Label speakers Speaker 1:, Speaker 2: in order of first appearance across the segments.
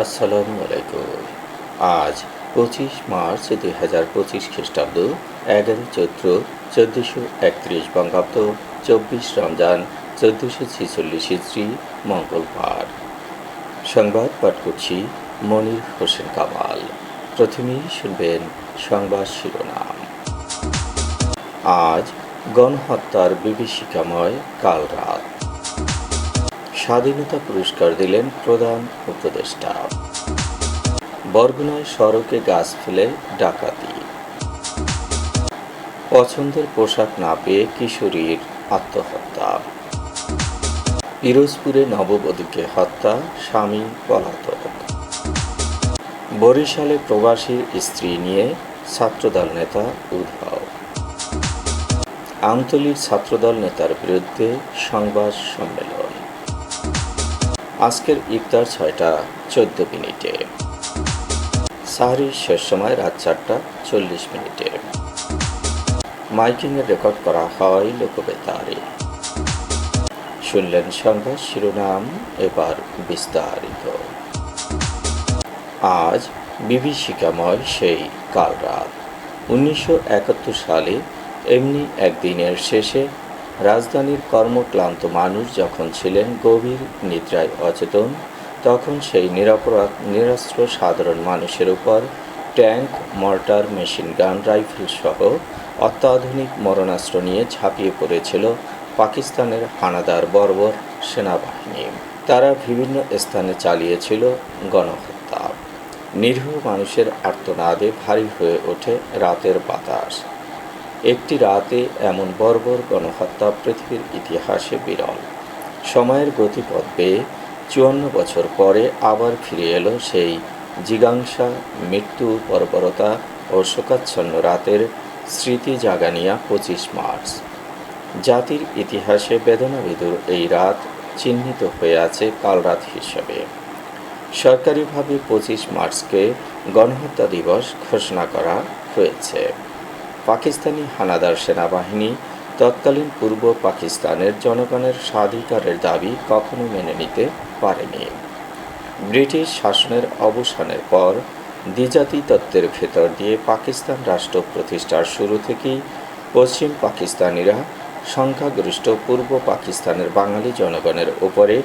Speaker 1: আসসালামু আলাইকুম। আজ পঁচিশ মার্চ দুই হাজার পঁচিশ খ্রিস্টাব্দ, এগারো চৈত্র চোদ্দোশো একত্রিশ বঙ্গাব্দ, চব্বিশ রমজান চোদ্দোশো ছেচল্লিশ ইস্ত্রি মঙ্গলবার। সংবাদ পাঠ করছি মনির হোসেন কামাল। প্রথমেই শুনবেন সংবাদ শিরোনাম। আজ গণহত্যার বিভীষিকাময় কাল রাত। স্বাধীনতা পুরস্কার দিলেন প্রধান উপদেষ্টা। বরগুনায় সড়কে গাছ ফেলে ডাকাতি। পছন্দের পোশাক না পেয়ে কিশোরীর আত্মহত্যা। পিরোজপুরে নববধূকে হত্যা, স্বামী পলাতক। বরিশালে প্রবাসীর স্ত্রী নিয়ে ছাত্রদল নেতা উধাও আমতলির ছাত্রদল নেতার বিরুদ্ধে সংবাদ সম্মেলন। আজকের ইফতার ছয়টা চোদ্দ মিনিটে। সাহরির শেষ সময় রাত চারটা চল্লিশ মিনিটে। মাইকিংয়ের রেকর্ড করা হয় লোকবেতারে। শুনলেন সংবাদ শিরোনাম এবার বিস্তারিত। আজ বিভীষিকাময় সেই কাল রাত উনিশশো একাত্তর সালে এমনি একদিনের শেষে রাজধানীর কর্মক্লান্ত মানুষ যখন ছিলেন গভীর নিদ্রায় অচেতন, তখন সেই নিরাপরাধ নিরস্ত্র সাধারণ মানুষের উপর tank, mortar, machine gun, rifle সহ অত্যাধুনিক মরণাস্ত্র নিয়ে ঝাঁপিয়ে পড়েছিল পাকিস্তানের হানাদার বর্বর সেনাবাহিনী। তারা বিভিন্ন স্থানে চালিয়েছিল গণহত্যা। নিরীহ মানুষের আর্তনাদে ভারী হয়ে ওঠে রাতের বাতাস। একটি রাতে এমন বর্বর গণহত্যা পৃথিবীর ইতিহাসে বিরল। সময়ের গতিপথ বেয়ে চুয়ান্ন বছর পরে আবার ফিরে এলো সেই জিগাংসা, মৃত্যু, বর্বরতা ও শোকাচ্ছন্ন রাতের স্মৃতি জাগানিয়া পঁচিশ মার্চ। জাতির ইতিহাসে বেদনাবিদুর এই রাত চিহ্নিত হয়ে আছে কালরাত হিসেবে। সরকারিভাবে পঁচিশ মার্চকে গণহত্যা দিবস ঘোষণা করা হয়েছে। পাকিস্তানি হানাদার সেনাবাহিনী তৎকালীন পূর্ব পাকিস্তানের জনগণের স্বাধিকারের দাবি কখনো মেনে নিতে পারেনি। ব্রিটিশ শাসনের অবসানের পর দ্বিজাতি তত্ত্বের ভেতর দিয়ে পাকিস্তান রাষ্ট্র প্রতিষ্ঠার শুরু থেকেই পশ্চিম পাকিস্তানিরা সংখ্যাগরিষ্ঠ পূর্ব পাকিস্তানের বাঙালি জনগণের উপরে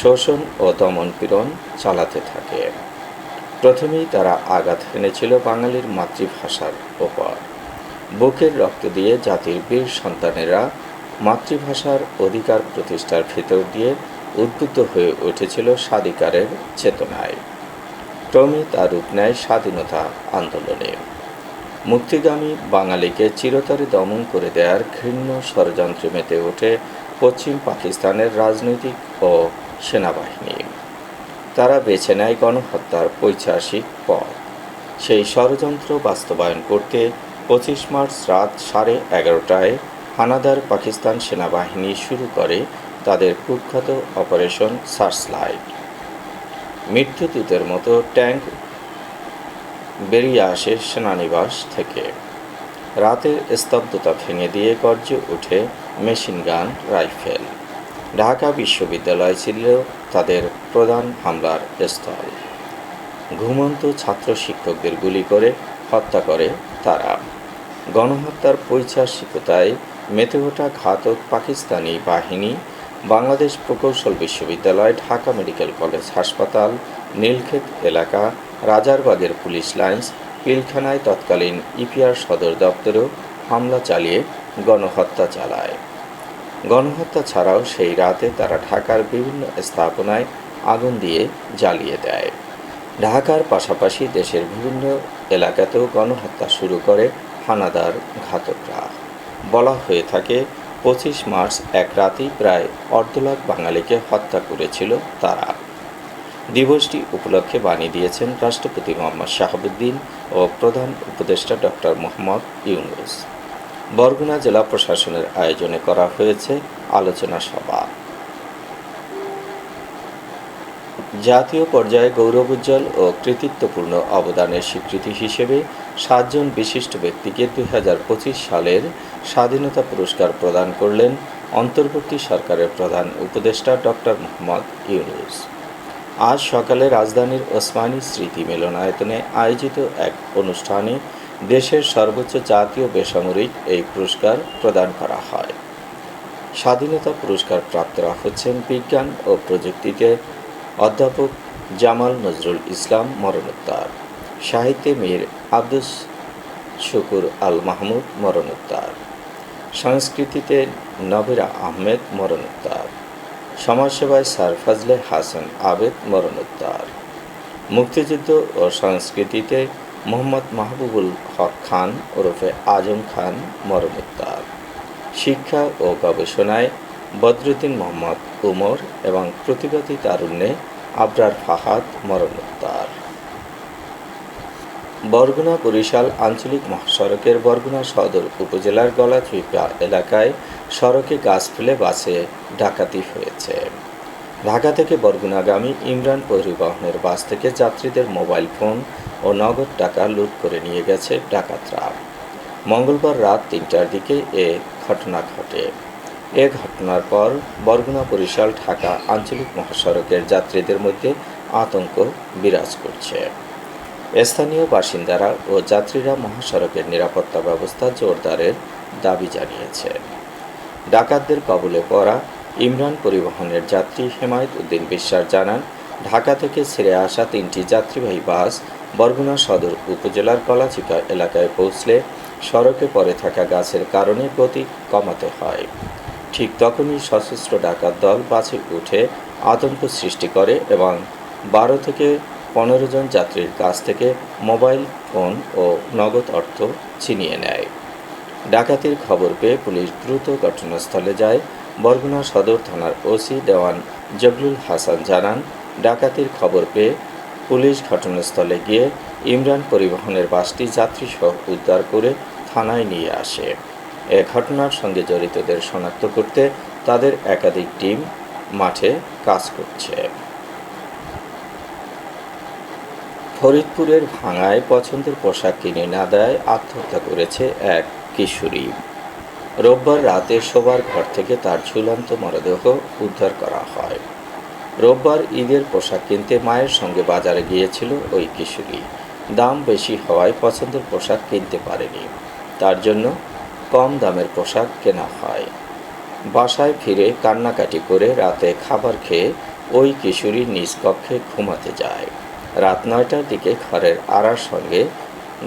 Speaker 1: শোষণ ও দমনপীড়ন চালাতে থাকে। প্রথমেই তারা আঘাত হেনেছিল বাঙালির মাতৃভাষার ওপর। বুকের রক্ত দিয়ে জাতির বীর সন্তানেরা মাতৃভাষার অধিকার প্রতিষ্ঠার ভেতর দিয়ে উদ্বুদ্ধ হয়ে উঠেছিল স্বাধিকারের চেতনায়। ক্রমে তার রূপ নেয় স্বাধীনতা আন্দোলনে। মুক্তিগামী বাঙালিকে চিরতরে দমন করে দেওয়ার ঘৃণ্য ষড়যন্ত্রে মেতে ওঠে পশ্চিম পাকিস্তানের রাজনৈতিক ও সেনাবাহিনী। তারা বেছে নেয় গণহত্যার পৈশাসিক পথ। সেই ষড়যন্ত্র বাস্তবায়ন করতে পঁচিশ মার্চ রাত সাড়ে এগারোটায় হানাদার পাকিস্তান সেনাবাহিনী শুরু করে তাদের কুখ্যাত অপারেশন সার্চলাইট। মৃত্যুদূতের মতো ট্যাঙ্ক বেরিয়ে আসে সেনানিবাস থেকে। রাতের স্তব্ধতা ভেঙে দিয়ে গর্জে ওঠে মেশিন গান, রাইফেল। ঢাকা বিশ্ববিদ্যালয় ছিল তাদের প্রধান হামলার স্থল। ঘুমন্ত ছাত্র শিক্ষকদের গুলি করে হত্যা করে তারা। গণহত্যার পৈশাসিকতায় মেতে ওঠা ঘাতক পাকিস্তানি বাহিনী, বাংলাদেশ প্রকৌশল বিশ্ববিদ্যালয়, ঢাকা মেডিকেল কলেজ হাসপাতাল, নীলক্ষেত এলাকা, রাজারবাগের পুলিশ লাইন্স, পিলখানায় তৎকালীন ইপিআর সদর দপ্তরেও হামলা চালিয়ে গণহত্যা চালায়। গণহত্যা ছাড়াও সেই রাতে তারা ঢাকার বিভিন্ন স্থাপনায় আগুন দিয়ে জ্বালিয়ে দেয়। ঢাকার পাশাপাশি দেশের বিভিন্ন এলাকাতেও গণহত্যা শুরু করে হানাদার ঘাতকরা। বলা হয়ে থাকে, পঁচিশ মার্চ এক রাতেই প্রায় অর্ধ লাখ বাঙালিকে হত্যা করেছিল তারা। দিবসটি উপলক্ষে বাণী দিয়েছেন রাষ্ট্রপতি মোহাম্মদ শাহাবুদ্দিন ও প্রধান উপদেষ্টা ডক্টর মোহাম্মদ ইউনুস। বরগুনা জেলা প্রশাসনের আয়োজনে করা হয়েছে আলোচনা সভা। জাতীয় পর্যায়ে গৌরবোজ্জ্বল ও কৃতিত্বপূর্ণ অবদানের স্বীকৃতি হিসেবে সাতজন বিশিষ্ট ব্যক্তিকে দুই হাজার পঁচিশ সালের স্বাধীনতা পুরস্কার প্রদান করলেন অন্তর্বর্তী সরকারের প্রধান উপদেষ্টা ডক্টর মোহাম্মদ ইউনুস। আজ সকালে রাজধানীর ওসমানী স্মৃতি মিলনায়তনে আয়োজিত এক অনুষ্ঠানে দেশের সর্বোচ্চ জাতীয় বেসামরিক এই পুরস্কার প্রদান করা হয়। স্বাধীনতা পুরস্কার প্রাপ্তরা হচ্ছেন বিজ্ঞান ও প্রযুক্তিতে অধ্যাপক জামাল নজরুল ইসলাম মরণোত্তর। সাহিত্যে মীর আব্দুস শুকুর আল মাহমুদ মরণোত্তর। সংস্কৃতিতে নবিরা আহমেদ মরণোত্তর। সমাজসেবায় স্যার ফজলে হাসান আবেদ মরণোত্তর। মুক্তিযুদ্ধ ও সংস্কৃতিতে মোহাম্মদ মাহবুবুল হক খান ওরফে আজম খান মরণোত্তর। শিক্ষা ও গবেষণায় বদরুদ্দিন মোহাম্মদ উমর এবং প্রতিবাদী তারুণ্যে আবরার ফাহাদ মরণোত্তর। বরগুনা বরিশাল আঞ্চলিক মহাসড়কের বরগুনা সদর উপজেলার গলাচুইপা এলাকায় সড়কে গাছ ফেলে বাসে ডাকাতি হয়েছে। ঢাকা থেকে বরগুনাগামী ইমরান পরিবহনের বাস থেকে যাত্রীদের মোবাইল ফোন ও নগদ টাকা লুট করে নিয়ে গেছে ডাকাতরা। মঙ্গলবার রাত তিনটার দিকে এ ঘটনা ঘটে। এ ঘটনার পর বরগুনা বরিশাল ঢাকা আঞ্চলিক মহাসড়কের যাত্রীদের মধ্যে আতঙ্ক বিরাজ করছে। স্থানীয় বাসিন্দারা ও যাত্রীরা মহাসড়কের নিরাপত্তা ব্যবস্থা জোরদারের দাবি জানিয়েছে। ডাকাতদের কবলে পড়া ইমরান পরিবহনের যাত্রী হেমায়ত উদ্দিন বিশ্বাস জানান, ঢাকা থেকে ছেড়ে আসা তিনটি যাত্রীবাহী বাস বরগুনা সদর উপজেলার কলাচিকা এলাকায় পৌঁছলে সড়কে পড়ে থাকা গাছের কারণে গতি কমাতে হয়। ঠিক তখনই সশস্ত্র ডাকাত দল বাসে উঠে আতঙ্ক সৃষ্টি করে এবং বারো থেকে পনেরো জন যাত্রীর কাছ থেকে মোবাইল, ফোন ও নগদ অর্থ ছিনিয়ে নেয়। ডাকাতির খবর পেয়ে পুলিশ দ্রুত ঘটনাস্থলে যায়। বরগুনা সদর থানার ওসি দেওয়ান জবলুল হাসান জানান, ডাকাতির খবর পেয়ে পুলিশ ঘটনাস্থলে গিয়ে ইমরান পরিবহনের বাসটি যাত্রীসহ উদ্ধার করে থানায় নিয়ে আসে। এ ঘটনার সঙ্গে জড়িতদের শনাক্ত করতে তাদের একাধিক টিম মাঠে কাজ করছে। ফরিদপুরের ভাঙায় পছন্দের পোশাক কিনে না দেয়, আত্মহত্যা করেছে এক কিশোরী। রোববার রাতে শোবার ঘর থেকে তার ঝুলন্ত মরদেহ উদ্ধার করা হয়। রোববার ঈদের পোশাক কিনতে মায়ের সঙ্গে বাজারে গিয়েছিল ওই কিশোরী। দাম বেশি হওয়ায় পছন্দের পোশাক কিনতে পারেনি। তার জন্য কম দামের পোশাক কেনা হয়। বাসায় ফিরে কান্নাকাটি করে রাতে খাবার খেয়ে ওই কিশোরী নিজ কক্ষে ঘুমাতে যায়। রাত নয়টার দিকে ঘরের আড়ার সঙ্গে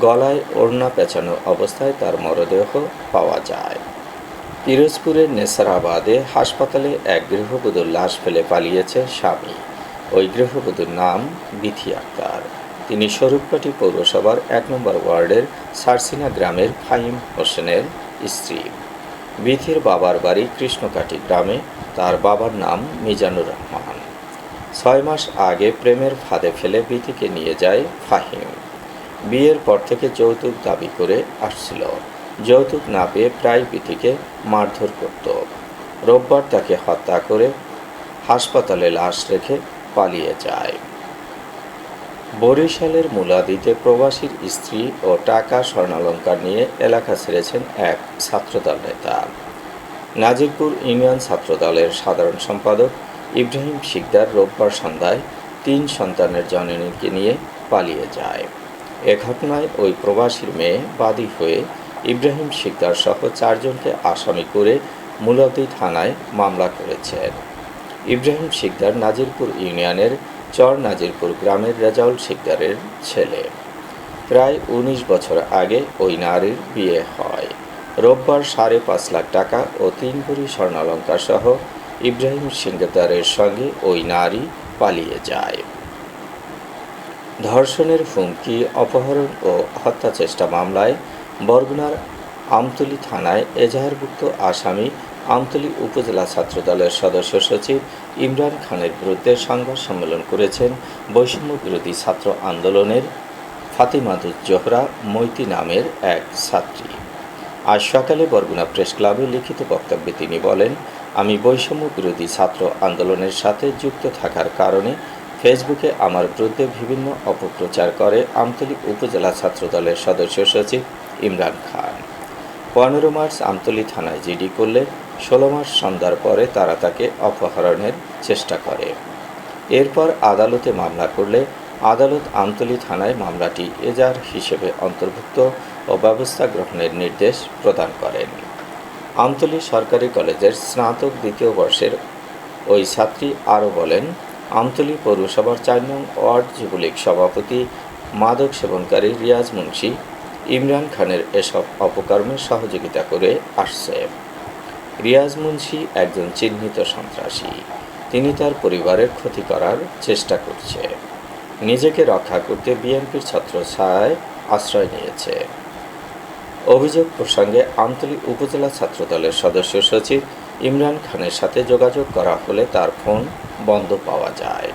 Speaker 1: গলায় ওড়না পেঁচানো অবস্থায় তার মরদেহ পাওয়া যায়। পিরোজপুরের নেসারাবাদে হাসপাতালে এক গৃহবধূর লাশ ফেলে পালিয়েছে স্বামী। ওই গৃহবধূর নাম বিথি আক্তার। তিনি স্বরূপকাঠি পৌরসভার এক নম্বর ওয়ার্ডের সারসিনা গ্রামের ফাইম হোসেনের স্ত্রী। বিথির বাবার বাড়ি কৃষ্ণকাঠি গ্রামে। তার বাবার নাম মিজানুর রহমান। ছয় মাস আগে প্রেমের ফাঁদে ফেলে বিথিকে নিয়ে যায় ফাহিম। বিয়ের পর থেকে যৌতুক দাবি করে আসছিল। যৌতুক না পেয়ে প্রায় বিথিকে মারধর করত। রোববার তাকে হত্যা করে হাসপাতালে লাশ রেখে পালিয়ে যায়। বরিশালের মুলাদিতে প্রবাসীর স্ত্রী ও টাকা স্বর্ণালঙ্কার নিয়ে এলাকা ছেড়েছেন এক ছাত্রদল নেতা। নাজিরপুর ইউনিয়ন ছাত্রদলের সাধারণ সম্পাদক ইব্রাহিম শিকদার রোববার সন্ধ্যায় তিন সন্তানের জননীকে নিয়ে পালিয়ে যায়। এ ঘটনায় ওই প্রবাসীর মেয়ে বাদী হয়ে ইব্রাহিম শিকদার সহ চারজনকে আসামি করে মুলাদি থানায় মামলা করেছেন ইব্রাহিম শিকদার নাজিরপুর ইউনিয়নের চর নাজিরপুর গ্রামের রেজাউল শিকদারের ছেলে। প্রায় উনিশ বছর আগে ওই নারীর বিয়ে হয়। রোববার সাড়ে পাঁচ লাখ টাকা ও তিন ভরি স্বর্ণালঙ্কার সহ ইব্রাহিম সিংহদারের সঙ্গে ওই নারী পালিয়ে যায়। ধর্ষণের হুমকি, অপহরণ ও হত্যা চেষ্টা মামলায় বরগুনার আমতলী থানায় এজাহারভুক্ত আসামি আমতলী উপজেলা ছাত্রদলের সদস্য সচিব ইমরান খানের বিরুদ্ধে সংবাদ সম্মেলন করেছেন বৈষম্য বিরোধী ছাত্র আন্দোলনের ফাতিমাদুজ জোহরা মৈতি নামের এক ছাত্রী। আজ সকালে বরগুনা প্রেস ক্লাবে লিখিত বক্তব্যে তিনি বলেন আমি বৈষম্য বিরোধী ছাত্র আন্দোলনের সাথে যুক্ত থাকার কারণে ফেসবুকে আমার বিরুদ্ধে বিভিন্ন অপপ্রচার করে আমতলী উপজেলা ছাত্রদলের সদস্য সচিব ইমরান খান। পনেরো মার্চ আমতলী থানায় জিডি করলে ষোলো মার্চ সন্ধ্যার পরে তারা তাকে অপহরণের চেষ্টা করে। এরপর আদালতে মামলা করলে আদালত আমতলী থানায় মামলাটি এজার হিসেবে অন্তর্ভুক্ত ও ব্যবস্থা গ্রহণের নির্দেশ প্রদান করেন। আমতলী সরকারি কলেজের স্নাতক দ্বিতীয় বর্ষের ওই ছাত্রী আরও বলেন আমতলী পৌরসভার চার নং ওয়ার্ড যুবলীগ সভাপতি মাদক সেবনকারী রিয়াজ মুন্সি ইমরান খানের এসব অপকর্মে সহযোগিতা করে আসছে। রিয়াজ মুন্সি একজন চিহ্নিত সন্ত্রাসী। তিনি তার পরিবারের ক্ষতি করার চেষ্টা করছে। নিজেকে রক্ষা করতে বিএনপির ছাত্র ছায় আশ্রয় নিয়েছে। অভিযোগ প্রসঙ্গে আন্তলিক উপজেলা ছাত্রদলের সদস্য সচিব ইমরান খানের সাথে যোগাযোগ করা হলে তার ফোন বন্ধ পাওয়া যায়।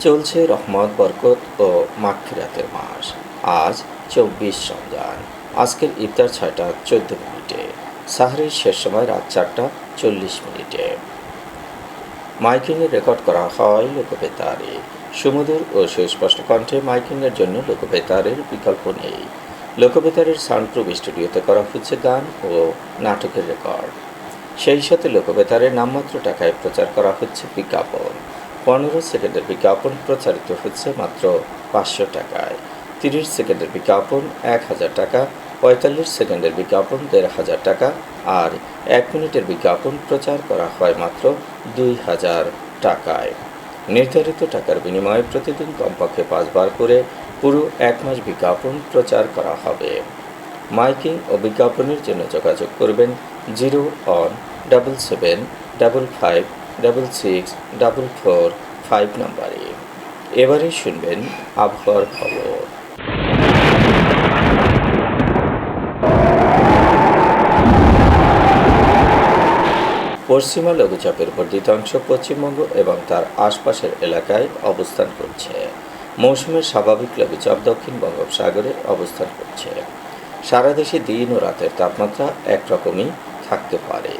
Speaker 1: চলছে রহমত, বরকত ও মাক্ষিরাতের মাস। আজ চব্বিশ রমজান। আজকের ইফতার ছয়টা চোদ্দ মিনিটে। সাহরির শেষ সময় রাত চারটা চল্লিশ মিনিটে। মাইকিংয়ে রেকর্ড করা হয় লোকবেতারে। সুমধুর ও সুস্পষ্ট কণ্ঠে মাইকিংয়ের জন্য লোকবেতারের বিকল্প নেই। লোকবেতারের সাউন্ডপ্রুফ স্টুডিওতে করা হচ্ছে গান ও নাটকের রেকর্ড। সেই সাথে লোকবেতারের নামমাত্র টাকায় প্রচার করা হচ্ছে বিজ্ঞাপন। পনেরো সেকেন্ডের বিজ্ঞাপন প্রচারিত হচ্ছে মাত্র পাঁচশো টাকায়। তিরিশ সেকেন্ডের বিজ্ঞাপন এক হাজার টাকা, পঁয়তাল্লিশ সেকেন্ডের বিজ্ঞাপন দেড় হাজার টাকা আর এক মিনিটের বিজ্ঞাপন প্রচার করা হয় মাত্র দুই হাজার টাকায়। নির্ধারিত টাকার বিনিময়ে প্রতিদিন কমপক্ষে পাঁচবার করে পুরো এক মাস বিজ্ঞাপন প্রচার করা হবে। মাইকিং ও বিজ্ঞাপনের জন্য যোগাযোগ করবেন zero one double seven double five double six double four five নাম্বারে। এবারে শুনবেন আবহাওয়ার খবর। পশ্চিমা লঘুচাপের বর্ধিতাংশ পশ্চিমবঙ্গ এবং তার আশপাশের এলাকায় অবস্থান করছে। মৌসুমের স্বাভাবিক লঘুচাপ দক্ষিণ বঙ্গোপসাগরে অবস্থান করছে। সারা দেশে দিন ও রাতের তাপমাত্রা একরকমই থাকতে পারে।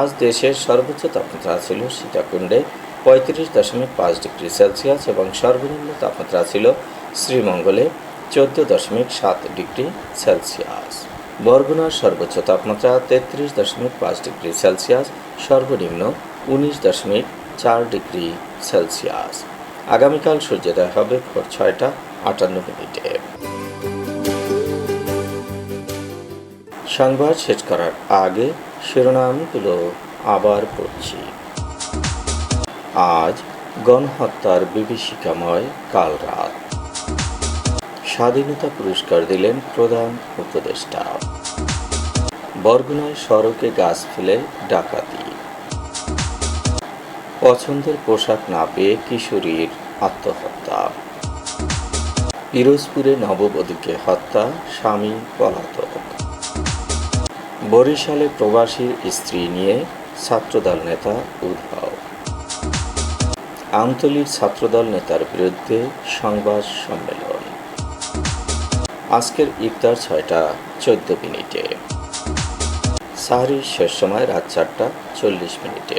Speaker 1: আজ দেশের সর্বোচ্চ তাপমাত্রা ছিল সীতাকুণ্ডে পঁয়ত্রিশ দশমিক পাঁচ ডিগ্রি সেলসিয়াস এবং সর্বনিম্ন তাপমাত্রা ছিল শ্রীমঙ্গলে চোদ্দ দশমিক সাত ডিগ্রি সেলসিয়াস। বরগুনার সর্বোচ্চ তাপমাত্রা তেত্রিশ দশমিক পাঁচ ডিগ্রি সেলসিয়াস, সর্বনিম্ন উনিশ দশমিক চার ডিগ্রি সেলসিয়াস। আগামীকাল সূর্যোদয় হবে ভোর ছয়টা আটান্ন মিনিটে। সংবাদ শেষ করার আগে শিরোনামগুলো আবার পড়ছি। আজ গণহত্যার বিভীষিকাময় কাল রাত। স্বাধীনতা পুরস্কার দিলেন প্রধান উপদেষ্টা। বরগুনায় সড়কে গাছ ফেলে ডাকাতি। পছন্দের পোশাক না পেয়ে কিশোরীর আত্মহত্যা। পিরোজপুরে নববধূকে হত্যা, স্বামী পলাতক। বরিশালে প্রবাসীর স্ত্রী নিয়ে ছাত্রদল নেতা উদ্ধাও আমতলির ছাত্রদল নেতার বিরুদ্ধে সংবাদ সম্মেলন। আজকের ইফতার ছয়টা চোদ্দ মিনিটে। সাহারির শেষ সময় রাত চারটা চল্লিশ মিনিটে।